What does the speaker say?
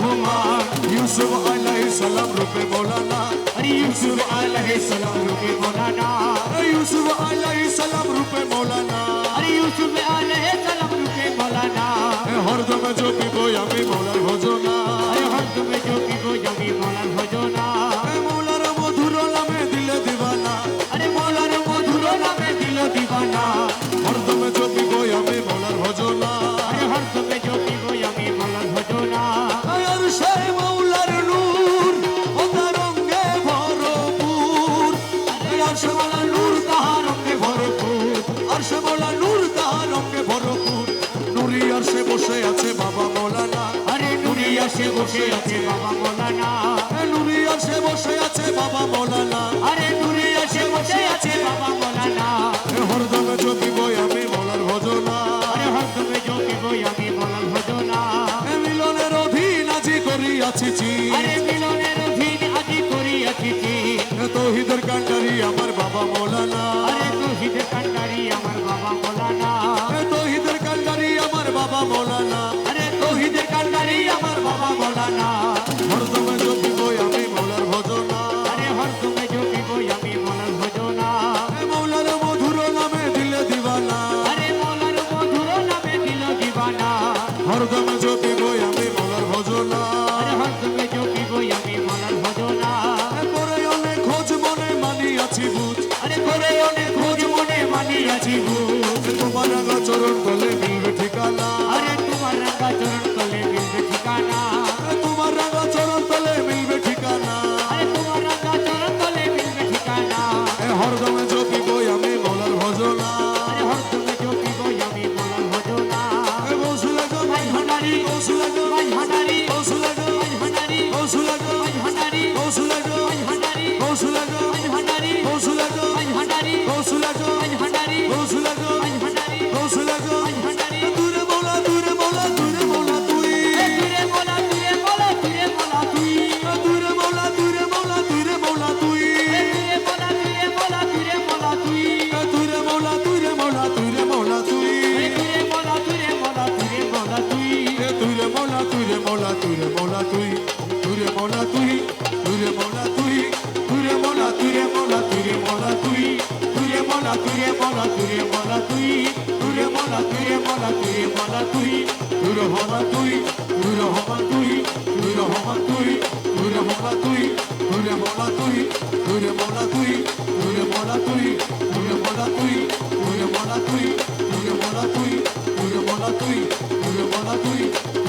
রহমান ইউসুফ আলাইহিস সালাম রূপে মৌলানা আরে ইউসুফ আলাইহিস সালাম রূপে মৌলানা ইউসুফ আলাইহিস সালাম রূপে মৌলানা আরে ইউসুফ আলাইহিস সালাম রূপে মৌলানা এ হরদমে জপিব আমি মৌলার ভজনা আরে হর তুমি জপিব জমি মৌলার ভজনা মৌলার মধুর নামে দিলে দিবানা আরে মৌলার মধুর নামে দিল দিবানা আর মৌলার নূর তাহার রঙে ভরপুর। আর সে মৌলার নূর তাহার রঙে ভরপুর। নুরি আর সে বসে আছে বাবা মৌলানা। আরে নুরি আসে বসে আছে বাবা মৌলানা। নুরি আর সে বসে আছে বাবা মৌলানা। আরে নুরি আসে বসে আছে বাবা মৌলানা। হরদমে জপিব আমি মৌলার ভজনা। আরে হর তুমি জপিব আমি মৌলার ভজনা। মিলনের অধীন আজি করিয়াছি চি কি এ তৌহিদের কান্ডারি আমার বাবা মৌলানা। আরে তুহিদ কান্ডারি আমার বাবা মৌলানা। এ তৌহিদের কান্ডারি আমার বাবা মৌলানা। আরে তুহিদ কান্ডারি আমার বাবা মৌলানা। হরদমে জপিব আমি মৌলার ভজনা। আরে হর তুমি জপিব আমি মৌলার ভজনা। মৌলার মধুর নামে দিলে দিবানা। আরে মৌলার মধুর নামে দিল দিবানা। হরদমে জপিব দূরে মৌলা দূরে মৌলা দূরে মৌলা তুই দূরে মৌলা তুই দূরে মৌলা তুই দূরে মৌলা দূরে মৌলা দূরে মৌলা তুই তুরে বলা তুরে বলা তুরে বলা তুই তুরে বলা তুরে বলা তুরে বলা তুই দূরে হবা তুই দূরে হবা তুই দূরে হবা তুই দূরে হবা তুই দূরে মৌলা তুই দূরে মৌলা তুই দূরে মৌলা তুই দূরে মৌলা তুই দূরে মৌলা তুই দূরে মৌলা তুই দূরে মৌলা তুই